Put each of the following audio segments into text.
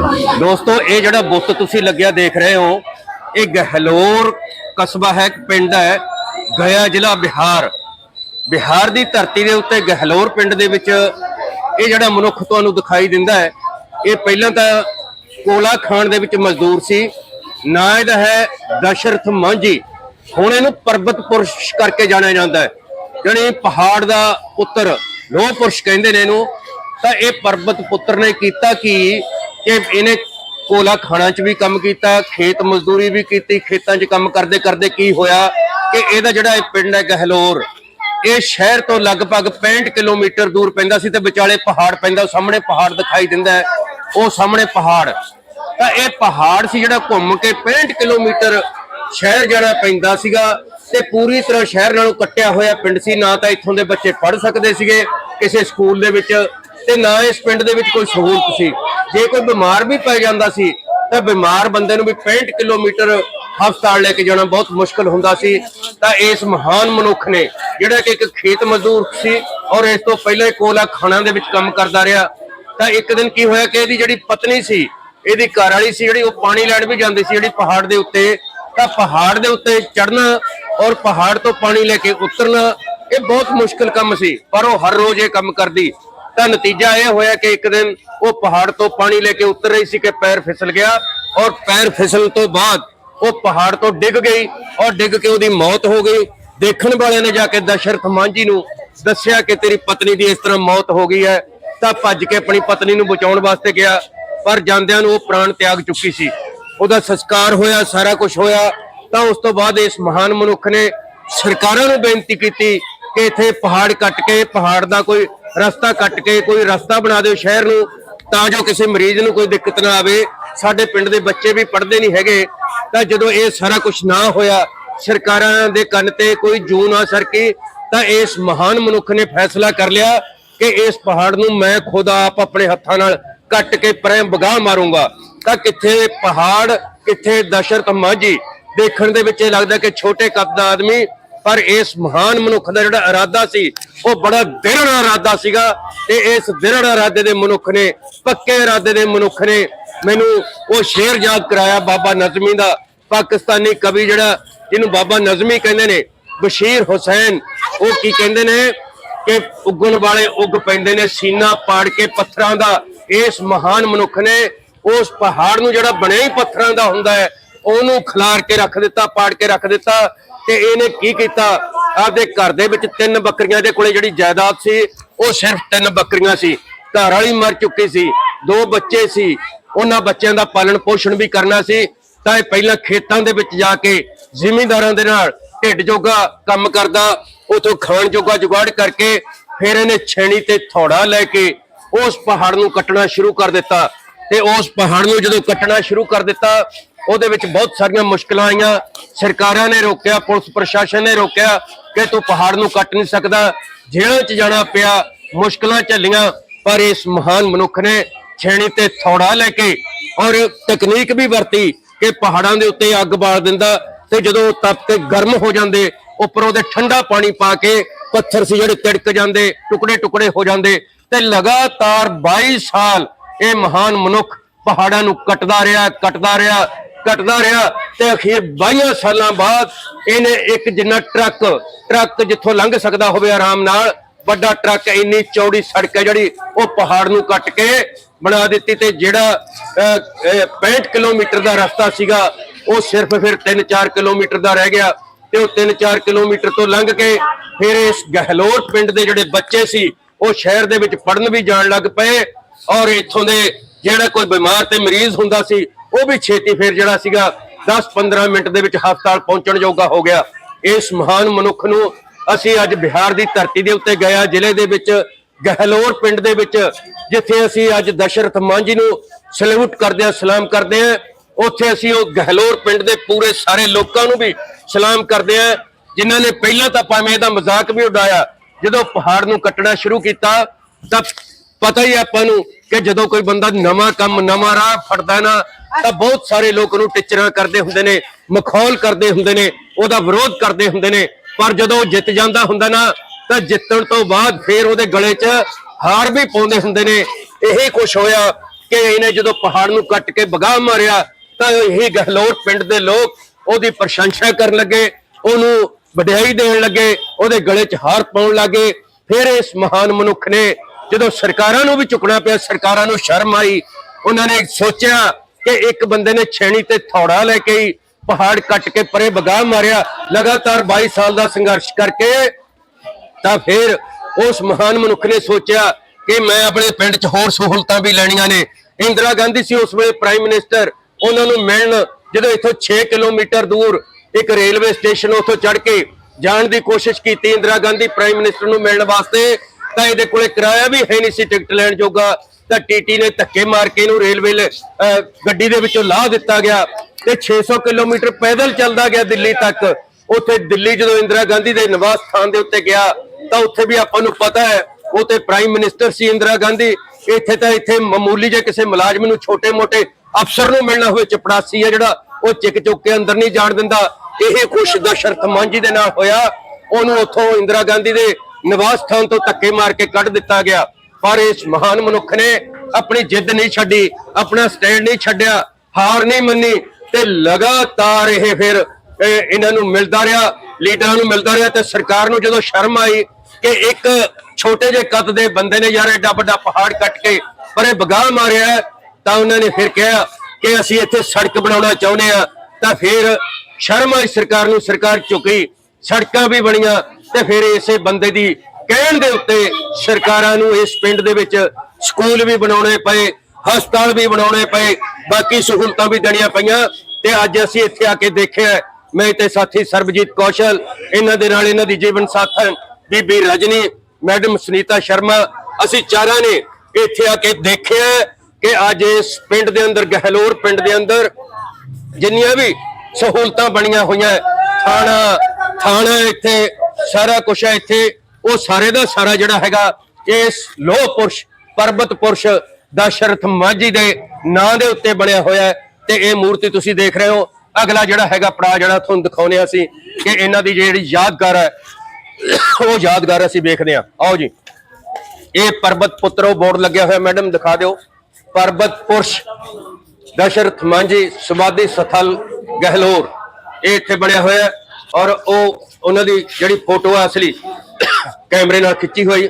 ਦੋਸਤੋ, ਇਹ ਜਿਹੜਾ ਬੁੱਤ ਤੁਸੀਂ ਲੱਗਿਆ ਦੇਖ ਰਹੇ ਹੋ, ਇਹ ਗਹਿਲੋਰ ਕਸਬਾ ਹੈ, ਇੱਕ ਪਿੰਡ ਹੈ ਗਿਆ ਜ਼ਿਲ੍ਹਾ ਬਿਹਾਰ। ਬਿਹਾਰ ਦੀ ਧਰਤੀ ਦੇ ਉੱਤੇ ਗਹਿਲੋਰ ਪਿੰਡ ਦੇ ਵਿੱਚ ਇਹ ਜਿਹੜਾ ਮਨੁੱਖ ਤੁਹਾਨੂੰ ਦਿਖਾਈ ਦਿੰਦਾ ਹੈ, ਇਹ ਪਹਿਲਾਂ ਤਾਂ ਕੋਲਾ ਖਾਣ ਦੇ ਵਿੱਚ ਮਜ਼ਦੂਰ ਸੀ, ਨਾ ਇਹਦਾ ਹੈ ਦਸ਼ਰਥ ਮਾਂਝੀ। ਹੁਣ ਇਹਨੂੰ ਪਰਬਤ ਪੁਰਸ਼ ਕਰਕੇ ਜਾਣਿਆ ਜਾਂਦਾ ਹੈ। ਜਾਣੀ ਪਹਾੜ ਦਾ ਪੁੱਤਰ, ਲੋਹ ਪੁਰਸ਼ ਕਹਿੰਦੇ ਨੇ ਇਹਨੂੰ। ਤਾਂ ਇਹ ਪਰਬਤ ਪੁੱਤਰ ਨੇ ਕੀਤਾ ਕਿ? ਕਿ ਇਹਨੇ ਕੋਲਾ ਖਾਣਾ 'ਚ ਵੀ ਕੰਮ ਕੀਤਾ, ਖੇਤ ਮਜ਼ਦੂਰੀ ਵੀ ਕੀਤੀ, ਖੇਤਾਂ 'ਚ ਕੰਮ ਕਰਦੇ ਕਰਦੇ ਕੀ ਹੋਇਆ ਕਿ ਇਹਦਾ ਜਿਹੜਾ ਇਹ ਪਿੰਡ ਹੈ ਗਹਿਲੋਰ, ਇਹ ਸ਼ਹਿਰ ਤੋਂ ਲਗਭਗ 65 ਕਿਲੋਮੀਟਰ ਦੂਰ ਪੈਂਦਾ ਸੀ ਤੇ ਵਿਚਾਲੇ ਪਹਾੜ ਪੈਂਦਾ ਸਾਹਮਣੇ ਪਹਾੜ ਦਿਖਾਈ ਦਿੰਦਾ ਹੈ, ਉਹ ਸਾਹਮਣੇ ਪਹਾੜ। ਤਾਂ ਇਹ ਪਹਾੜ ਸੀ ਜਿਹੜਾ ਘੁੰਮ ਕੇ 65 ਕਿਲੋਮੀਟਰ ਸ਼ਹਿਰ ਜਾਣਾ ਪੈਂਦਾ ਸੀਗਾ ਤੇ ਪੂਰੀ ਤਰ੍ਹਾਂ ਸ਼ਹਿਰ ਨਾਲੋਂ ਕੱਟਿਆ ਹੋਇਆ ਪਿੰਡ ਸੀ, ਨਾ ਤਾਂ ਇੱਥੋਂ ਦੇ ਬੱਚੇ ਪੜ੍ਹ ਸਕਦੇ ਸੀਗੇ ਕਿਸੇ ਸਕੂਲ ਦੇ ਵਿੱਚ ਤੇ ਨਾ ਇਸ ਪਿੰਡ ਦੇ ਵਿੱਚ ਕੋਈ ਸਹੂਲਤ ਸੀ। ਜੇ ਕੋਈ ਬਿਮਾਰ ਵੀ ਪੈ ਜਾਂਦਾ ਸੀ, ਤਾਂ ਬਿਮਾਰ ਬੰਦੇ ਨੂੰ ਵੀ 65 ਕਿਲੋਮੀਟਰ ਹਸਪਤਾਲ ਲੈ ਕੇ ਜਾਣਾ ਬਹੁਤ ਮੁਸ਼ਕਲ ਹੁੰਦਾ ਸੀ। ਤਾਂ ਇਸ ਮਹਾਨ ਮਨੁੱਖ ਨੇ, ਜਿਹੜਾ ਕਿ ਇੱਕ ਖੇਤ ਮਜ਼ਦੂਰ ਸੀ ਔਰ ਇਸ ਤੋਂ ਪਹਿਲਾਂ ਕੋਲਾ ਖਾਣਾ ਦੇ ਵਿੱਚ ਕੰਮ ਕਰਦਾ ਰਿਹਾ, ਤਾਂ ਇੱਕ ਦਿਨ ਕੀ ਹੋਇਆ ਕਿ ਇਹਦੀ ਜਿਹੜੀ ਪਤਨੀ ਸੀ, ਇਹਦੀ ਘਰ ਵਾਲੀ ਸੀ, ਜਿਹੜੀ ਉਹ ਪਾਣੀ ਲੈਣ ਵੀ ਜਾਂਦੀ ਸੀ, ਜਿਹੜੀ ਪਹਾੜ ਦੇ ਉੱਤੇ, ਤਾਂ ਪਹਾੜ ਦੇ ਉੱਤੇ ਚੜਨਾ ਔਰ ਪਹਾੜ ਤੋਂ ਪਾਣੀ ਲੈ ਕੇ ਉਤਰਨਾ, ਇਹ ਬਹੁਤ ਮੁਸ਼ਕਲ ਕੰਮ ਸੀ, ਪਰ ਉਹ ਹਰ ਰੋਜ਼ ਇਹ ਕੰਮ ਕਰਦੀ। ਤਾਂ ਨਤੀਜਾ ਇਹ ਹੋਇਆ ਕਿ ਇੱਕ ਦਿਨ ਉਹ ਪਹਾੜ ਤੋਂ ਪਾਣੀ ਲੈ ਕੇ ਉਤਰ ਰਹੀ ਸੀ ਕਿ ਪੈਰ ਫਿਸਲ ਗਿਆ ਔਰ ਪੈਰ ਫਿਸਲਣ ਤੋਂ ਬਾਅਦ ਉਹ ਪਹਾੜ ਤੋਂ ਡਿੱਗ ਗਈ ਔਰ ਡਿੱਗ ਕੇ ਉਹਦੀ ਮੌਤ ਹੋ ਗਈ। ਦੇਖਣ ਵਾਲਿਆਂ ਨੇ ਜਾ ਕੇ ਦਸ਼ਰਥ ਮਾਂਝੀ ਨੂੰ ਦੱਸਿਆ ਕਿ ਤੇਰੀ ਪਤਨੀ ਦੀ ਇਸ ਤਰ੍ਹਾਂ ਮੌਤ ਹੋ ਗਈ ਹੈ, ਤਾਂ ਭੱਜ ਕੇ ਆਪਣੀ ਪਤਨੀ ਨੂੰ ਬਚਾਉਣ ਵਾਸਤੇ ਗਿਆ, ਪਰ ਜਾਂਦਿਆਂ ਨੂੰ ਉਹ ਪ੍ਰਾਣ ਤਿਆਗ ਚੁੱਕੀ ਸੀ। ਉਹਦਾ ਸੰਸਕਾਰ ਹੋਇਆ, ਸਾਰਾ ਕੁਝ ਹੋਇਆ, ਤਾਂ ਉਸ ਤੋਂ ਬਾਅਦ ਇਸ ਮਹਾਨ ਮਨੁੱਖ ਨੇ ਸਰਕਾਰਾਂ ਨੂੰ ਬੇਨਤੀ ਕੀਤੀ ਕਿ ਇੱਥੇ ਪਹਾੜ ਕੱਟ ਕੇ, ਪਹਾੜ ਦਾ ਕੋਈ ਰਸਤਾ ਕੱਟ ਕੇ ਕੋਈ ਰਸਤਾ ਬਣਾ ਦਿਓ ਸ਼ਹਿਰ ਨੂੰ, ਤਾਂ ਜੋ ਕਿਸੇ ਮਰੀਜ਼ ਨੂੰ ਕੋਈ ਦਿੱਕਤ ਨਾ ਆਵੇ। ਸਾਡੇ ਪਿੰਡ ਦੇ ਬੱਚੇ ਵੀ ਪੜ੍ਹਦੇ ਨਹੀਂ ਹੈਗੇ, ਤਾਂ ਜਦੋਂ ਇਹ ਸਾਰਾ ਕੁਝ ਨਾ ਹੋਇਆ, ਸਰਕਾਰਾਂ ਦੇ ਕੰਨ ਤੇ ਕੋਈ ਜੂ ਨਾ ਸਰਕੀ, ਤਾਂ ਇਸ ਮਹਾਨ ਮਨੁੱਖ ਨੇ ਫੈਸਲਾ ਕਰ ਲਿਆ ਕਿ ਇਸ ਪਹਾੜ ਨੂੰ ਮੈਂ ਖੁਦ ਆਪ ਆਪਣੇ ਹੱਥਾਂ ਨਾਲ ਕੱਟ ਕੇ ਪਰੇ ਬਗਾਹ ਮਾਰੂੰਗਾ। ਤਾਂ ਕਿੱਥੇ ਪਹਾੜ, ਕਿੱਥੇ ਦਸ਼ਰਥ ਮਾਝੀ, ਦੇਖਣ ਦੇ ਵਿੱਚ ਇਹ ਲੱਗਦਾ ਕਿ ਛੋਟੇ ਕੱਦ ਦਾ ਆਦਮੀ ਪਰ ਇਸ ਮਹਾਨ ਮਨੁੱਖ ਦਾ ਜਿਹੜਾ ਇਰਾਦਾ ਸੀ, ਉਹ ਬੜਾ ਦ੍ਰਿੜ ਇਰਾਦਾ ਸੀਗਾ ਤੇ ਇਸ ਦ੍ਰਿੜ ਇਰਾਦੇ ਦੇ ਮਨੁੱਖ ਨੇ, ਪੱਕੇ ਇਰਾਦੇ ਦੇ ਮਨੁੱਖ ਨੇ ਮੈਨੂੰ ਉਹ ਸ਼ੇਰ ਯਾਦ ਕਰਾਇਆ ਬਾਬਾ ਨਜ਼ਮੀ ਦਾ, ਪਾਕਿਸਤਾਨੀ ਕਵੀ ਜਿਹੜਾ ਜਿਹਨੂੰ ਬਾਬਾ ਨਜ਼ਮੀ ਕਹਿੰਦੇ ਨੇ, ਬਸ਼ੀਰ ਹੁਸੈਨ। ਉਹ ਕੀ ਕਹਿੰਦੇ ਨੇ ਕਿ ਉੱਗਣ ਵਾਲੇ ਉੱਗ ਪੈਂਦੇ ਨੇ, ਸੀਨਾ ਪਾੜ ਕੇ ਪੱਥਰਾਂ ਦਾ। ਇਸ ਮਹਾਨ ਮਨੁੱਖ ਨੇ ਉਸ ਪਹਾੜ ਨੂੰ ਜਿਹੜਾ ਬਣਿਆ ਹੀ ਪੱਥਰਾਂ ਦਾ ਹੁੰਦਾ ਹੈ, ਉਹਨੂੰ ਖਿਲਾਰ ਕੇ ਰੱਖ ਦਿੱਤਾ, ਪਾੜ ਕੇ ਰੱਖ ਦਿੱਤਾ। ਤੇ ਇਹਨੇ ਕੀ ਕੀਤਾ? ਆਪਦੇ ਘਰ ਦੇ ਵਿੱਚ ਤਿੰਨ ਬੱਕਰੀਆਂ ਦੇ ਕੋਲੇ ਜਿਹੜੀ ਜਾਇਦਾਦ ਸੀ, ਉਹ ਸਿਰਫ ਤਿੰਨ ਬੱਕਰੀਆਂ ਸੀ। ਘਰ ਵਾਲੀ ਮਰ ਚੁੱਕੀ ਸੀ, ਦੋ ਬੱਚੇ ਸੀ। ਉਹਨਾਂ ਬੱਚਿਆਂ ਦਾ ਪਾਲਣ ਪੋਸ਼ਣ ਵੀ ਕਰਨਾ ਸੀ, ਤਾਂ ਇਹ ਪਹਿਲਾਂ ਖੇਤਾਂ ਦੇ ਵਿੱਚ ਜਾ ਕੇ ਜ਼ਿਮੀਂਦਾਰਾਂ ਦੇ ਨਾਲ ਢਿੱਡ ਜੋਗਾ ਕੰਮ ਕਰਦਾ, ਉਥੋਂ ਖਾਣ ਜੋਗਾ ਜੁਗਾੜ ਕਰਕੇ ਫਿਰ ਇਹਨੇ ਛੇਣੀ ਤੇ ਥੋੜਾ ਲੈ ਕੇ ਉਸ ਪਹਾੜ ਨੂੰ ਕੱਟਣਾ ਸ਼ੁਰੂ ਕਰ ਦਿੱਤਾ। ਤੇ ਉਸ ਪਹਾੜ ਨੂੰ ਜਦੋਂ ਕੱਟਣਾ ਸ਼ੁਰੂ ਕਰ ਦਿੱਤਾ ਉਹਦੇ ਵਿੱਚ ਬਹੁਤ ਸਾਰੀਆਂ ਮੁਸ਼ਕਲਾਂ ਆਈਆਂ। ਸਰਕਾਰਾਂ ਨੇ ਰੋਕਿਆ, ਪੁਲਿਸ ਪ੍ਰਸ਼ਾਸਨ ਨੇ ਰੋਕਿਆ ਕਿ ਤੂੰ ਪਹਾੜ ਨੂੰ ਕੱਟ ਨਹੀਂ ਸਕਦਾ। ਜੇਲ੍ਹਾਂ 'ਚ ਜਾਣਾ ਪਿਆ, ਮੁਸ਼ਕਲਾਂ ਝੱਲੀਆਂ, ਪਰ ਇਸ ਮਹਾਨ ਮਨੁੱਖ ਨੇ ਛੇਣੀ ਤੇ ਥੋੜਾ ਲੈ ਕੇ ਔਰ ਤਕਨੀਕ ਵੀ ਵਰਤੀ ਕਿ ਪਹਾੜਾਂ ਦੇ ਉੱਤੇ ਅੱਗ ਬਾਲ ਦਿੰਦਾ ਤੇ ਜਦੋਂ ਉਹ ਤਪ ਕੇ ਗਰਮ ਹੋ ਜਾਂਦੇ, ਉੱਪਰੋਂ ਦੇ ਠੰਡਾ ਪਾਣੀ ਪਾ ਕੇ ਪੱਥਰ ਸੀ ਜਿਹੜੇ ਤਿੜਕ ਜਾਂਦੇ, ਟੁਕੜੇ ਟੁਕੜੇ ਹੋ ਜਾਂਦੇ, ਤੇ ਲਗਾਤਾਰ 22 ਸਾਲ ਇਹ ਮਹਾਨ ਮਨੁੱਖ ਪਹਾੜਾਂ ਨੂੰ ਕੱਟਦਾ ਰਿਹਾ ਕੱਟਦਾ ਰਿਹਾ ਕੱਟਦਾ ਰਿਹਾ ਤੇ ਅਖੀਰ 22 ਸਾਲਾਂ ਬਾਅਦ ਇਹਨੇ ਇੱਕ ਜਿੰਨਾ ਟਰੱਕ ਟਰੱਕ ਜਿੱਥੋਂ ਲੰਘ ਸਕਦਾ ਹੋਵੇ ਆਰਾਮ ਨਾਲ ਵੱਡਾ ਟਰੱਕ ਇੰਨੀ ਚੌੜੀ ਸੜਕ ਹੈ ਜਿਹੜੀ ਉਹ ਪਹਾੜ ਨੂੰ ਕੱਟ ਕੇ ਬਣਾ ਦਿੱਤੀ ਤੇ ਜਿਹੜਾ ਅਹ, 65 ਕਿਲੋਮੀਟਰ ਦਾ ਰਸਤਾ ਸੀਗਾ ਉਹ ਸਿਰਫ ਫਿਰ 3-4 ਕਿਲੋਮੀਟਰ ਦਾ ਰਹਿ ਗਿਆ ਤੇ ਉਹ 3-4 ਕਿਲੋਮੀਟਰ ਤੋਂ ਲੰਘ ਕੇ ਫਿਰ ਇਸ ਗਹਿਲੋਰ ਪਿੰਡ ਦੇ ਜਿਹੜੇ ਬੱਚੇ ਸੀ ਉਹ ਸ਼ਹਿਰ ਦੇ ਵਿੱਚ ਪੜਨ ਵੀ ਜਾਣ ਲੱਗ ਪਏ ਔਰ ਇੱਥੋਂ ਦੇ ਜਿਹੜਾ ਕੋਈ ਬਿਮਾਰ ਤੇ ਮਰੀਜ਼ ਹੁੰਦਾ ਸੀ ਉਹ ਵੀ ਛੇਤੀ ਫੇਰ ਜਿਹੜਾ ਸੀਗਾ 10-15 ਮਿੰਟ ਦੇ ਵਿੱਚ ਹਸਪਤਾਲ ਪਹੁੰਚਣ ਯੋਗਾ ਹੋ ਗਿਆ। ਇਸ ਮਹਾਨ ਮਨੁੱਖ ਨੂੰ ਅਸੀਂ ਅੱਜ ਬਿਹਾਰ ਦੀ ਧਰਤੀ ਦੇ ਉੱਤੇ ਗਿਆ ਜ਼ਿਲ੍ਹੇ ਦੇ ਵਿੱਚ ਗਹਿਲੋਰ ਪਿੰਡ ਦੇ ਵਿੱਚ, ਜਿੱਥੇ ਅਸੀਂ ਅੱਜ ਦਸ਼ਰਥ ਮਾਂਝੀ ਨੂੰ ਸਲੂਟ ਕਰਦੇ ਹਾਂ, ਸਲਾਮ ਕਰਦੇ ਹਾਂ। ਉੱਥੇ ਅਸੀਂ ਉਹ ਗਹਿਲੋਰ ਪਿੰਡ ਦੇ ਪੂਰੇ ਸਾਰੇ ਲੋਕਾਂ ਨੂੰ ਵੀ ਸਲਾਮ ਕਰਦੇ ਹਾਂ, ਜਿਨ੍ਹਾਂ ਨੇ ਪਹਿਲਾਂ ਤਾਂ ਭਾਵੇਂ ਇਹਦਾ ਮਜ਼ਾਕ ਵੀ ਉਡਾਇਆ, ਜਦੋਂ ਪਹਾੜ ਨੂੰ ਕੱਟਣਾ ਸ਼ੁਰੂ ਕੀਤਾ, ਤਾਂ ਪਤਾ ਹੀ ਹੈ ਆਪਾਂ ਨੂੰ ਕਿ ਜਦੋਂ ਕੋਈ ਬੰਦਾ ਨਵਾਂ ਕੰਮ, ਨਵਾਂ ਰਾਹ ਫੜਦਾ ਨਾ ਤਾਂ ਬਹੁਤ ਸਾਰੇ ਲੋਕ ਉਹਨੂੰ ਟਿਚਰਾਂ ਕਰਦੇ ਹੁੰਦੇ ਨੇ, ਮਖੌਲ ਕਰਦੇ ਹੁੰਦੇ ਨੇ, ਉਹਦਾ ਵਿਰੋਧ ਕਰਦੇ ਹੁੰਦੇ ਨੇ। ਪਰ ਜਦੋਂ ਜਿੱਤ ਜਾਂਦਾ ਹੁੰਦਾ ਨਾ, ਤਾਂ ਜਿੱਤਣ ਤੋਂ ਬਾਅਦ ਫੇਰ ਉਹਦੇ ਗਲੇ 'ਚ ਹਾਰ ਵੀ ਪਾਉਂਦੇ ਹੁੰਦੇ ਨੇ। ਇਹੀ ਕੁਝ ਹੋਇਆ ਕਿ ਇਹਨੇ ਜਦੋਂ ਪਹਾੜ ਨੂੰ ਕੱਟ ਕੇ ਬਗਾਹ ਮਾਰਿਆ, ਤਾਂ ਇਹੀ ਗਹਿਲੋਰ ਪਿੰਡ ਦੇ ਲੋਕ ਉਹਦੀ ਪ੍ਰਸ਼ੰਸਾ ਕਰਨ ਲੱਗੇ, ਉਹਨੂੰ ਵਡਿਆਈ ਦੇਣ ਲੱਗੇ, ਉਹਦੇ ਗਲੇ 'ਚ ਹਾਰ ਪਾਉਣ ਲੱਗੇ। ਫਿਰ ਇਸ ਮਹਾਨ ਮਨੁੱਖ ਨੇ ਜਦੋਂ ਸਰਕਾਰਾਂ ਨੂੰ ਵੀ ਝੁਕਣਾ ਪਿਆ, ਸਰਕਾਰਾਂ ਨੂੰ ਸ਼ਰਮ ਆਈ, ਉਹਨਾਂ ਨੇ ਸੋਚਿਆ ਕਿ ਇੱਕ ਬੰਦੇ ਨੇ ਛੇਣੀ ਤੇ ਥੌੜਾ ਲੈ ਕੇ ਹੀ ਪਹਾੜ ਕੱਟ ਕੇ ਪਰੇ ਬਗਾ ਮਾਰਿਆ। ਲਗਾਤਾਰ 22 ਸਾਲ ਦਾ ਸੰਘਰਸ਼ ਕਰਕੇ ਤਾਂ ਫਿਰ ਉਸ ਮਹਾਨ ਮਨੁੱਖ ਨੇ ਸੋਚਿਆ ਕਿ ਮੈਂ ਆਪਣੇ ਪਿੰਡ 'ਚ ਹੋਰ ਸਹੂਲਤਾਂ ਵੀ ਲੈਣੀਆਂ ਨੇ। ਇੰਦਰਾ ਗਾਂਧੀ ਸੀ ਉਸ ਵੇਲੇ ਪ੍ਰਾਈਮ ਮਿਨਿਸਟਰ। ਉਹਨਾਂ ਨੂੰ ਮਿਲਣ ਜਦੋਂ ਇੱਥੋਂ 6 ਕਿਲੋਮੀਟਰ ਦੂਰ ਇੱਕ ਰੇਲਵੇ ਸਟੇਸ਼ਨ ਉੱਥੋਂ ਚੜ ਕੇ ਜਾਣ ਦੀ ਕੋਸ਼ਿਸ਼ ਕੀਤੀ ਇੰਦਰਾ ਗਾਂਧੀ ਪ੍ਰਾਈਮ ਮਿਨਿਸਟਰ ਨੂੰ ਮਿਲਣ ਵਾਸਤੇ, ਤਾਂ ਇਹਦੇ ਕੋਲੇ ਕਿਰਾਇਆ ਵੀ ਹੈ ਨਹੀਂ ਸੀ ਟਿਕਟ ਲੈਣ ਜੋਗਾ। ਤਾਂ ਟੀਟੀ ਨੇ ਧੱਕੇ ਮਾਰ ਕੇ ਇਹਨੂੰ ਰੇਲਵੇ ਗੱਡੀ ਦੇ ਵਿੱਚੋਂ ਲਾਹ ਦਿੱਤਾ ਗਿਆ ਤੇ 600 ਕਿਲੋਮੀਟਰ ਪੈਦਲ ਚੱਲਦਾ ਗਿਆ ਦਿੱਲੀ ਤੱਕ। ਉੱਥੇ ਦਿੱਲੀ ਜਦੋਂ ਇੰਦਰਾ ਗਾਂਧੀ ਦੇ ਨਿਵਾਸ ਸਥਾਨ ਦੇ ਉੱਤੇ ਗਿਆ, ਤਾਂ ਉੱਥੇ ਵੀ ਆਪਾਂ ਨੂੰ ਪਤਾ ਹੈ, ਉਹ ਤੇ ਪ੍ਰਾਈਮ ਮਿਨਿਸਟਰ ਸੀ ਇੰਦਰਾ ਗਾਂਧੀ। ਇੱਥੇ ਤਾਂ ਇੱਥੇ ਮਾਮੂਲੀ ਜੇ ਕਿਸੇ ਮੁਲਾਜ਼ਮ ਨੂੰ ਛੋਟੇ-ਮੋਟੇ ਅਫਸਰ ਨੂੰ ਮਿਲਣਾ ਹੋਵੇ, ਚਪੜਾਸੀ ਹੈ ਜਿਹੜਾ, ਉਹ ਚਿੱਕ ਚੁੱਕ ਕੇ ਅੰਦਰ ਨਹੀਂ ਜਾਣ ਦਿੰਦਾ। ਇਹ ਖੁਸ਼ ਦਸ਼ਰਥ ਮਾਂਜੀ ਦੇ ਨਾਲ ਹੋਇਆ। ਉਹਨੂੰ ਉੱਥੋਂ ਇੰਦਰਾ ਗਾਂਧੀ ਦੇ ਨਿਵਾਸ ਸਥਾਨ ਤੋਂ ਧੱਕੇ ਮਾਰ ਕੇ ਕੱਢ ਦਿੱਤਾ ਗਿਆ। ਪਰ ਇਸ ਮਹਾਨ ਮਨੁੱਖ ਨੇ ਆਪਣੀ ਜਿੱਦ ਨਹੀਂ ਛੱਡੀ, ਆਪਣਾ ਸਟੈਂਡ ਨਹੀਂ ਛੱਡਿਆ, ਹਾਰ ਨਹੀਂ ਮੰਨੀ ਤੇ ਲਗਾਤਾਰ ਇਹ ਫਿਰ ਇਹਨਾਂ ਨੂੰ ਮਿਲਦਾ ਰਿਹਾ, ਲੀਡਰਾਂ ਨੂੰ ਮਿਲਦਾ ਰਿਹਾ ਤੇ ਸਰਕਾਰ ਨੂੰ ਜਦੋਂ ਸ਼ਰਮ ਆਈ ਕਿ ਇੱਕ ਛੋਟੇ ਜਿਹੇ ਕੱਦ ਦੇ ਬੰਦੇ ਨੇ ਯਾਰ ਐਡਾ ਵੱਡਾ ਪਹਾੜ ਕੱਟ ਕੇ ਪਰੇ ਬਗਾਹ ਮਾਰਿਆ ਤਾਂ ਉਹਨਾਂ ਨੇ ਫਿਰ ਕਿਹਾ ਕਿ ਅਸੀਂ ਇੱਥੇ ਸੜਕ ਬਣਾਉਣਾ ਚਾਹੁੰਦੇ ਆ ਤਾਂ ਫਿਰ ਸ਼ਰਮ ਆਈ ਸਰਕਾਰ ਨੂੰ, ਸਰਕਾਰ ਝੁਕੀ, ਸੜਕਾਂ ਵੀ ਬਣੀਆਂ ਤੇ ਫਿਰ ਇਸੇ ਬੰਦੇ ਦੀ ਕਹਿਣ ਦੇ ਉੱਤੇ ਸਰਕਾਰਾਂ ਨੂੰ ਇਸ ਪਿੰਡ ਦੇ ਵਿੱਚ ਸਕੂਲ ਵੀ ਬਣਾਉਣੇ ਪਏ, ਹਸਪਤਾਲ ਵੀ ਬਣਾਉਣੇ ਪਏ, ਬਾਕੀ ਸਹੂਲਤਾਂ ਵੀ ਦੇਣੀਆਂ ਪਈਆਂ ਤੇ ਅੱਜ ਅਸੀਂ ਇੱਥੇ ਆ ਕੇ ਦੇਖਿਆ ਮੈਂ ਤੇ ਸਾਥੀ ਸਰਬਜੀਤ ਕੌਸ਼ਲ, ਇਹਨਾਂ ਦੇ ਨਾਲ ਇਹਨਾਂ ਦੀ ਜੀਵਨ ਸਾਥਣ ਬੀਬੀ ਰਜਨੀ, ਮੈਡਮ ਸੁਨੀਤਾ ਸ਼ਰਮਾ, ਅਸੀਂ ਚਾਰਾਂ ਨੇ ਇੱਥੇ ਆ ਕੇ ਦੇਖਿਆ ਕਿ ਅੱਜ ਇਸ ਪਿੰਡ ਦੇ ਅੰਦਰ, ਗਹਿਲੋਰ ਪਿੰਡ ਦੇ ਅੰਦਰ ਜਿੰਨੀਆਂ ਵੀ ਸਹੂਲਤਾਂ ਬਣੀਆਂ ਹੋਈਆਂ, ਥਾਣਾ ਥਾਣਾ ਇੱਥੇ, ਸਾਰਾ ਕੁਝ ਹੈ ਇੱਥੇ। ਉਹ ਸਾਰੇ ਦਾ ਸਾਰਾ ਜਿਹੜਾ ਹੈਗਾ ਇਸ ਲੋਹ ਪੁਰਸ਼, ਪਰਬਤ ਪੁਰਸ਼ ਦਸ਼ਰਥ ਮਾਝੀ ਦੇ ਨਾਂ ਦੇ ਉੱਤੇ ਬਣਿਆ ਹੋਇਆ ਹੈ ਤੇ ਇਹ ਮੂਰਤੀ ਤੁਸੀਂ ਦੇਖ ਰਹੇ ਹੋ। ਅਗਲਾ ਜਿਹੜਾ ਹੈਗਾ ਪੜਾ ਜਿਹੜਾ ਤੁਹਾਨੂੰ ਦਿਖਾਉਨੇ ਆ ਅਸੀਂ ਕਿ ਇਹਨਾਂ ਦੀ ਜਿਹੜੀ ਯਾਦਗਾਰ ਹੈ, ਉਹ ਯਾਦਗਾਰ ਅਸੀਂ ਵੇਖਦੇ ਹਾਂ। ਆਓ ਜੀ। ਇਹ ਪਰਬਤ ਪੁੱਤਰੋ ਬੋਰਡ ਲੱਗਿਆ ਹੋਇਆ, ਮੈਡਮ ਦਿਖਾ ਦਿਓ। ਪਰਬਤ ਪੁਰਸ਼ ਦਸ਼ਰਥ ਮਾਂਝੀ ਸਮਾਧੀ ਸਥਲ ਗਹਿਲੋਰ। ਇਹ ਇੱਥੇ ਬਣਿਆ ਹੋਇਆ ਔਰ ਉਹ ਉਹਨਾਂ ਦੀ ਜਿਹੜੀ ਫੋਟੋ ਆ ਅਸਲੀ ਕੈਮਰੇ ਨਾਲ ਖਿੱਚੀ ਹੋਈ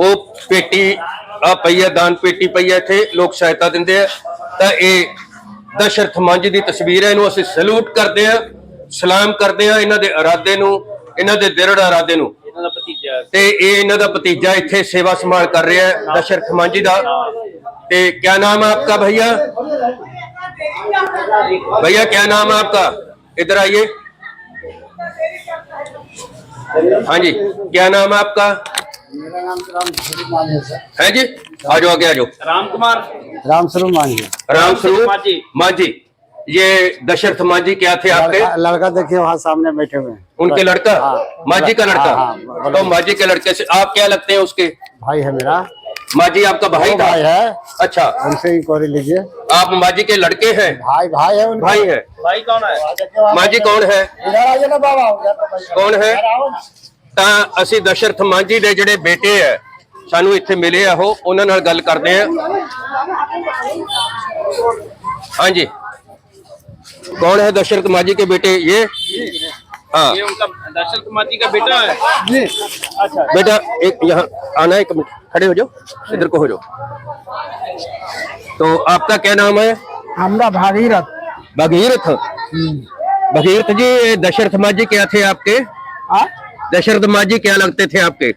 ਉਹ ਪੇਟੀ ਆ ਪਈ ਹੈ ਦਾਨ ਪੇਟੀ ਪਈ ਹੈ ਇੱਥੇ ਲੋਕ ਸਹਾਇਤਾ ਦਿੰਦੇ ਆ ਤਾਂ ਇਹ ਦਸ਼ਰਥ ਮਾਂਝੀ ਦੀ ਤਸਵੀਰ ਹੈ ਇਹਨੂੰ ਅਸੀਂ ਸਲੂਟ ਕਰਦੇ ਆ ਸਲਾਮ ਕਰਦੇ ਆ ਇਹਨਾਂ ਦੇ ਇਰਾਦੇ ਨੂੰ ਇਹਨਾਂ ਦੇ ਦਿਰੜ ਇਰਾਦੇ ਨੂੰ ਇਹਨਾਂ ਦਾ ਭਤੀਜਾ ਤੇ ਇਹ ਇਹਨਾਂ ਦਾ ਭਤੀਜਾ ਇੱਥੇ ਸੇਵਾ ਸੰਭਾਲ ਕਰ ਰਿਹਾ ਹੈ ਦਸ਼ਰਥ ਮਾਂਝੀ ਦਾ ਤੇ ਕੀ ਨਾਮ ਹੈ आपका भैया भैया क्या नाम है आपका इधर आइए हाँ जी क्या नाम है आपका? मेरा नाम राम मांझी है जी आ जाओ आगे आ जाओ। राम कुमार राम स्वरूप मांझी राम स्वरूप मांझी। ये दशरथ मांझी क्या थे आपके? लड़का देखिए वहाँ सामने बैठे हुए उनके लड़का? हाँ। मांझी का लड़का? हाँ, हाँ, तो मांझी के लड़के से आप क्या लगते हैं उसके? भाई है मेरा। मांझी आपका भाई दो था भाई है अच्छा उनसे इंक्वायरी लीजिए आप मांझी के लड़के हैं भाई भाई है उनके भाई है ਭਾਈ ਕੌਣ ਹੈ मांझी कौन है इधर आइए ना बाबा उधर तो बैठो। कौन है इधर आओ ना। ਤਾਂ ਅਸੀਂ ਦਸ਼ਰਥ ਮਾਂਝੀ ਦੇ ਜਿਹੜੇ ਬੇਟੇ ਆ ਸਾਨੂੰ ਇੱਥੇ ਮਿਲੇ ਆ ਉਹ ਉਹਨਾਂ ਨਾਲ ਗੱਲ ਕਰਦੇ ਆ ਹਾਂਜੀ कौन है दशरथ मांझी के बेटे ये हाँ ये उनका दशरथ कुमार जी का बेटा है जी अच्छा बेटा एक यहाँ आना एक मिनट खड़े हो जाओ इधर को हो जाओ। तो आपका क्या नाम है? हमरा भागीरथ। भगीरथ? भगीरथ जी दशरथ मांझी क्या थे आपके? दशरथ मांझी क्या लगते थे आपके?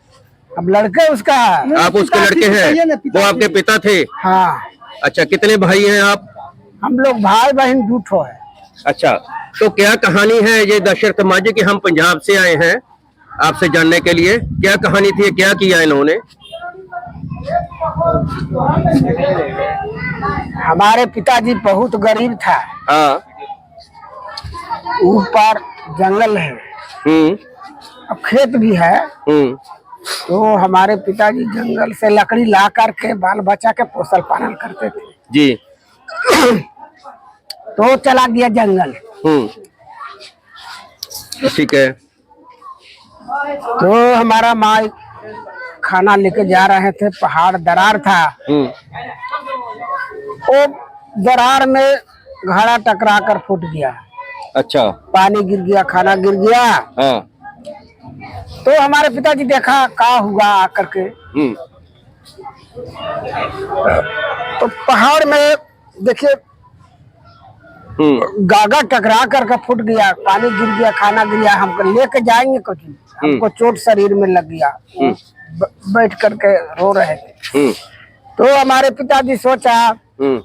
अब लड़के उसका आप उसके लड़के हैं? वो आपके पिता थे? हाँ। अच्छा कितने भाई हैं आप? हम लोग भाई बहन जूठो है। अच्छा तो क्या कहानी है ये दशरथ मांझी की? हम पंजाब से आए हैं आपसे जानने के लिए। क्या कहानी थी? क्या किया इन्होंने? हमारे पिताजी बहुत गरीब था। हाँ। ऊपर जंगल है। हम्म। अब खेत भी है। हम्म। तो हमारे पिताजी जंगल से लकड़ी ला करके बाल बच्चा के पोसल पालन करते थे। जी। तो चला गया जंगल। हम्म। ठीक है। तो हमारा माँ खाना लेके जा रहे थे पहाड़ दरार था। हम्म। वो दरार में घड़ा टकरा कर फूट गया। अच्छा। पानी गिर गया खाना गिर गया। हाँ। तो हमारे पिताजी देखा का हुआ आकर के। हम्म। तो पहाड़ में देखिए हम्म। गागा टकरा करके फूट गया पानी गिर गया खाना गिर गया हमको लेके जाएँगे कुछ हमको चोट शरीर में लग गया। बैठ करके रो रहे थे। हम्म। तो हमारे पिताजी सोचा हम्म।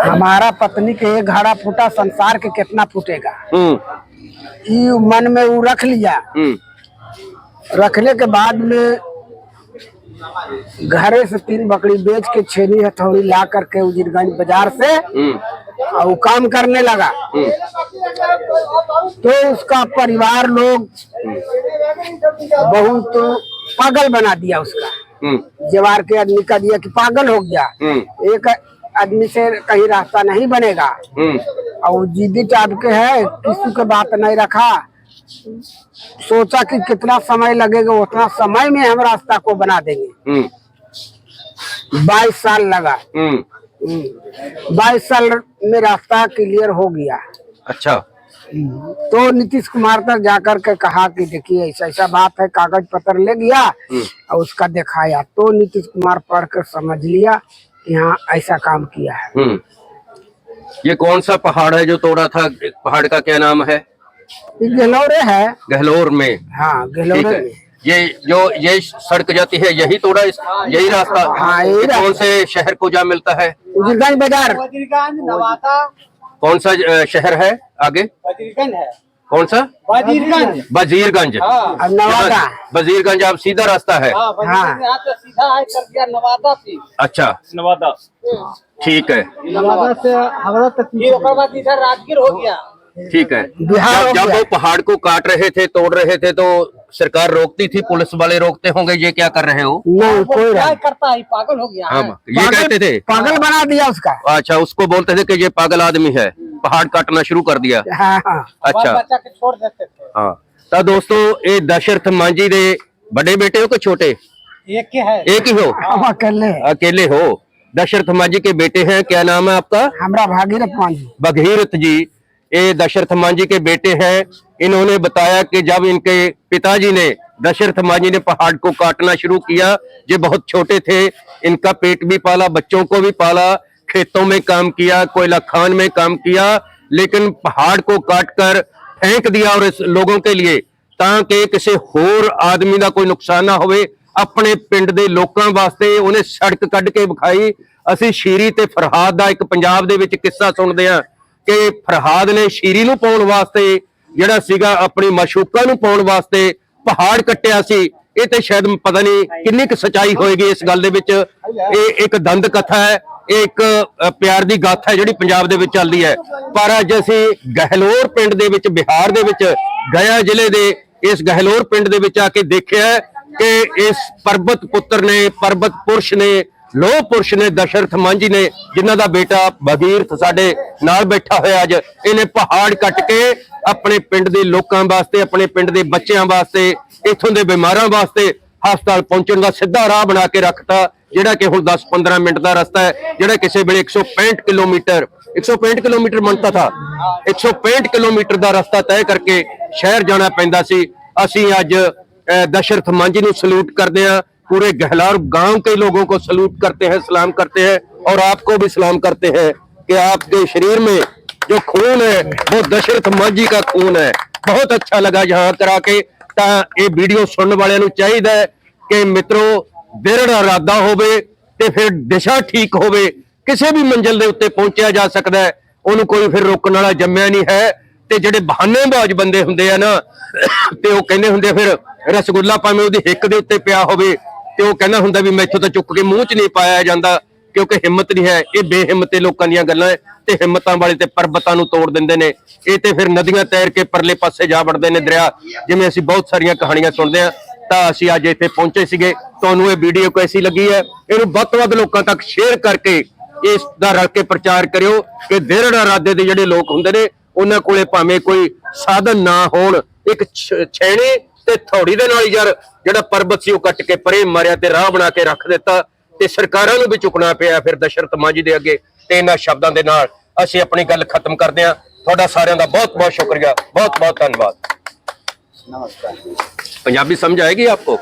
हमारा पत्नी के एक घड़ा फूटा संसार के कितना फूटेगा। हम्म। मन में वो रख लिया। रखने के बाद में घरे से तीन बकरी बेच के छेनी हथौड़ी ला करके उजिरगंज बाज़ार से और वो काम करने लगा। तो उसका परिवार लोग बहुत पागल बना दिया उसका। जवार के आदमी का दिया कि पागल हो गया। एक आदमी से कहीं रास्ता नहीं बनेगा। और जिद्दी टाइप के है, किसी के बात नहीं रखा। सोचा कि कितना समय लगेगा, उतना समय में हम रास्ता को बना देंगे। बाईस साल लगा। बाईस साल में रास्ता क्लियर हो गया। अच्छा। तो नीतीश कुमार तक जाकर के कहा कि देखिए ऐसा ऐसा बात है कागज़ पत्र ले गया और उसका दिखाया। तो नीतीश कुमार पढ़ कर समझ लिया कि हाँ ऐसा काम किया है। हम्म। ये कौन सा पहाड़ है जो तोड़ा था? पहाड़ का क्या नाम है? गहलोरे है। गहलोर में। हाँ गहलोरे में। ये जो ये सड़क जाती है यही तोड़ा इस यही रास्ता। हाँ, यही कौन से शहर को जा मिलता है। बाज़ार। कौन सा शहर है आगे? है। कौन सा? वजीरगंज वजीरगंज अब नवादा वजीरगंज अब सीधा रास्ता है। हाँ वजीरगंज सीधा है कर गया नवादा से। अच्छा। नवादा। ठीक है। नवादा से तक इधर राजगीर हो गया। ठीक है। जब, जब वो पहाड़ को काट रहे थे तोड़ रहे थे तो सरकार रोकती थी पुलिस वाले रोकते होंगे ये क्या कर रहे हो? नहीं हाँ, कोई क्या करता है पागल हो गया है। हाँ, ये कहते थे। पागल बना दिया उसका। अच्छा उसको बोलते थे कि ये पागल आदमी है पहाड़ काटना शुरू कर दिया। हाँ, अच्छा। छोड़ देते हाँ तो दोस्तों ये दशरथ मांझी दे बड़े बेटे हो के छोटे? एक ही है। एक ही हो? अकेले। अकेले हो। दशरथ मांझी के बेटे है क्या नाम है आपका? हमारा भागीरथ मांझी। भगीरथ जी। ये दशरथ मांझी के बेटे हैं इन्होंने बताया कि जब इनके पिताजी ने दशरथ मांझी ने पहाड़ को काटना शुरू किया ये बहुत छोटे थे इनका पेट भी पाला बच्चों को भी पाला खेतों में काम किया कोयला खान में काम किया लेकिन पहाड़ को काट कर फेंक दिया और इस लोगों के लिए ਤਾਂ ਕਿ ਕਿਸੇ ਹੋਰ ਆਦਮੀ ਦਾ ਕੋਈ ਨੁਕਸਾਨ ਨਾ ਹੋਵੇ ਆਪਣੇ ਪਿੰਡ ਦੇ ਲੋਕਾਂ ਵਾਸਤੇ ਉਹਨੇ ਸੜਕ ਕੱਢ ਕੇ ਵਿਖਾਈ ਅਸੀਂ ਸ਼ੀਰੀ ਤੇ ਫਰਹਾਦ ਦਾ ਇੱਕ ਪੰਜਾਬ ਦੇ ਵਿੱਚ ਕਿੱਸਾ ਸੁਣਦੇ ਆ ਕਿ ਫਰਹਾਦ ਨੇ ਸ਼ੀਰੀ ਨੂੰ ਪਾਉਣ ਵਾਸਤੇ, ਜਿਹੜਾ ਸੀਗਾ ਆਪਣੀ ਮਾਸ਼ੂਕਾ ਨੂੰ ਪਾਉਣ ਵਾਸਤੇ ਪਹਾੜ ਕੱਟਿਆ ਸੀ। ਇਹ ਤੇ ਸ਼ਾਇਦ ਪਤਾ ਨਹੀਂ ਕਿੰਨੀ ਕੁ ਸਚਾਈ ਹੋਏਗੀ ਇਸ ਗੱਲ ਦੇ ਵਿੱਚ। ਇਹ ਇੱਕ ਦੰਦ ਕਥਾ ਹੈ, ਇਹ ਇੱਕ ਪਿਆਰ ਦੀ ਗਾਥਾ ਹੈ ਜਿਹੜੀ ਪੰਜਾਬ ਦੇ ਵਿੱਚ ਚੱਲਦੀ ਹੈ। ਪਰ ਅੱਜ ਅਸੀਂ ਗਹਿਲੋਰ ਪਿੰਡ ਦੇ ਵਿੱਚ, ਬਿਹਾਰ ਦੇ ਵਿੱਚ ਗਿਆ ਜ਼ਿਲ੍ਹੇ ਦੇ, ਇਸ ਗਹਿਲੋਰ ਪਿੰਡ ਦੇ ਵਿੱਚ ਆ ਕੇ ਦੇਖਿਆ ਕਿ ਇਸ ਪਰਬਤ ਪੁੱਤਰ ਨੇ, ਪਰਬਤ ਪੁਰਸ਼ ਨੇ ਲੋਹ ਪੁਰਸ਼ ਨੇ ਦਸ਼ਰਥ ਮਾਂਜੀ ਨੇ, ਜਿਨ੍ਹਾਂ ਦਾ ਬੇਟਾ ਬਗੀਰਥ ਸਾਡੇ ਨਾਲ ਬੈਠਾ ਹੋਇਆ ਅੱਜ, ਇਹਨੇ ਪਹਾੜ ਕੱਟ ਕੇ ਆਪਣੇ ਪਿੰਡ ਦੇ ਲੋਕਾਂ ਵਾਸਤੇ, ਆਪਣੇ ਪਿੰਡ ਦੇ ਬੱਚਿਆਂ ਵਾਸਤੇ, ਇਥੋਂ ਦੇ ਬਿਮਾਰਾਂ ਵਾਸਤੇ ਹਸਪਤਾਲ ਪਹੁੰਚਣ ਦਾ ਸਿੱਧਾ ਰਾਹ ਬਣਾ ਕੇ ਰੱਖਤਾ, ਜਿਹੜਾ ਕਿ ਹੁਣ 10-15 ਮਿੰਟ ਦਾ ਰਸਤਾ ਹੈ, ਜਿਹੜਾ ਕਿਸੇ ਵੇਲੇ 165 ਕਿਲੋਮੀਟਰ 165 ਕਿਲੋਮੀਟਰ ਮੰਨਤਾ ਥਾ 165 ਕਿਲੋਮੀਟਰ ਦਾ ਰਸਤਾ ਤੈਅ ਕਰਕੇ ਸ਼ਹਿਰ ਜਾਣਾ ਪੈਂਦਾ ਸੀ। ਅਸੀਂ ਅੱਜ ਦਸ਼ਰਥ ਮਾਂਜੀ ਨੂੰ ਸਲੂਟ ਕਰਦੇ ਹਾਂ। पूरे गहलार गांव के लोगों को सल्यूट करते हैं सलाम करते हैं और आपको भी सलाम करते हैं कि आपके शरीर में जो खून है वो दशरथ मांझी का खून है बहुत अच्छा लगा यहाँ करा के ਤਾਂ ਇਹ ਵੀਡੀਓ ਸੁਣਨ ਵਾਲਿਆਂ ਨੂੰ ਚਾਹੀਦਾ ਹੈ ਕਿ ਮਿੱਤਰੋ ਦ੍ਰਿੜ ਇਰਾਦਾ ਹੋਵੇ ਤੇ ਫਿਰ ਦਿਸ਼ਾ ਠੀਕ ਹੋਵੇ ਕਿਸੇ ਵੀ ਮੰਜ਼ਿਲ ਦੇ ਉੱਤੇ ਪਹੁੰਚਿਆ ਜਾ ਸਕਦਾ ਹੈ ਉਹਨੂੰ ਕੋਈ ਫਿਰ ਰੋਕਣ ਵਾਲਾ ਜੰਮਿਆ ਨਹੀਂ ਹੈ ਤੇ ਜਿਹੜੇ ਬਹਾਨੇਬਾਜ਼ ਬੰਦੇ ਹੁੰਦੇ ਆ ਨਾ ਤੇ ਉਹ ਕਹਿੰਦੇ ਹੁੰਦੇ ਆ ਫਿਰ ਰਸਗੁੱਲਾ ਭਾਵੇਂ ਉਹਦੀ ਹਿੱਕ ਦੇ ਉੱਤੇ ਪਿਆ ਹੋਵੇ ਤੇ ਉਹ ਕਹਿੰਦਾ ਹੁੰਦਾ ਵੀ ਮੈਥੋਂ ਤਾਂ ਚੁੱਕ ਕੇ ਮੂੰਹ 'ਚ ਨਹੀਂ ਪਾਇਆ ਜਾਂਦਾ, ਕਿਉਂਕਿ ਹਿੰਮਤ ਨਹੀਂ ਹੈ। ਇਹ ਬੇਹਿੰਮਤੇ ਲੋਕਾਂ ਦੀਆਂ ਗੱਲਾਂ ਤੇ ਹਿੰਮਤਾਂ ਵਾਲੇ ਤੇ ਪਰਬਤਾਂ ਨੂੰ ਤੋੜ ਦਿੰਦੇ ਨੇ। ਇਹ ਤੇ ਫਿਰ ਨਦੀਆਂ ਤੈਰ ਕੇ ਪਰਲੇ ਪਾਸੇ ਜਾ ਵੜਦੇ ਨੇ ਦਰਿਆ। ਜਿਵੇਂ ਅਸੀਂ ਬਹੁਤ ਸਾਰੀਆਂ ਕਹਾਣੀਆਂ ਸੁਣਦੇ ਆ ਤਾਂ ਅਸੀਂ ਅੱਜ ਇੱਥੇ ਪਹੁੰਚੇ ਸੀਗੇ। ਤੁਹਾਨੂੰ ਇਹ ਵੀਡੀਓ ਕੈਸੀ ਲੱਗੀ ਹੈ? ਇਹਨੂੰ ਵੱਧ ਤੋਂ ਵੱਧ ਲੋਕਾਂ ਤੱਕ ਸ਼ੇਅਰ ਕਰਕੇ ਇਸ ਦਾ ਰਲ ਕੇ ਪ੍ਰਚਾਰ ਕਰਿਓ ਕਿ ਦ੍ਰਿੜ ਇਰਾਦੇ ਦੇ ਜਿਹੜੇ ਲੋਕ ਹੁੰਦੇ ਨੇ, ਉਹਨਾਂ ਕੋਲੇ ਭਾਵੇਂ ਕੋਈ ਸਾਧਨ ਨਾ ਹੋਣ। ਇੱਕ ਛ- ਛੈਣੇ ਤੇ ਥੌੜੀ ਦੇ ਨਾਲ ਯਾਰ ਜਿਹੜਾ ਪਰਬਤ ਸੀ ਉਹ ਕੱਟ ਕੇ ਪਰੇ ਮਾਰਿਆ ਤੇ ਰਾਹ ਬਣਾ ਕੇ ਰੱਖ ਦਿੱਤਾ ਤੇ ਸਰਕਾਰਾਂ ਨੂੰ ਵੀ ਚੁਕਣਾ ਪਿਆ ਫਿਰ ਦਸ਼ਰਤ ਮਾਂਜੀ ਦੇ ਅੱਗੇ ਤੇ ਇਹਨਾਂ ਸ਼ਬਦਾਂ ਦੇ ਨਾਲ ਅਸੀਂ ਆਪਣੀ ਗੱਲ ਖਤਮ ਕਰਦੇ ਹਾਂ। ਤੁਹਾਡਾ ਸਾਰਿਆਂ ਦਾ ਬਹੁਤ ਬਹੁਤ ਸ਼ੁਕਰੀਆ ਬਹੁਤ ਬਹੁਤ ਧੰਨਵਾਦ। ਨਮਸਕਾਰ ਪੰਜਾਬੀ ਸਮਝ ਆਏਗੀ ਆਪਕੋ?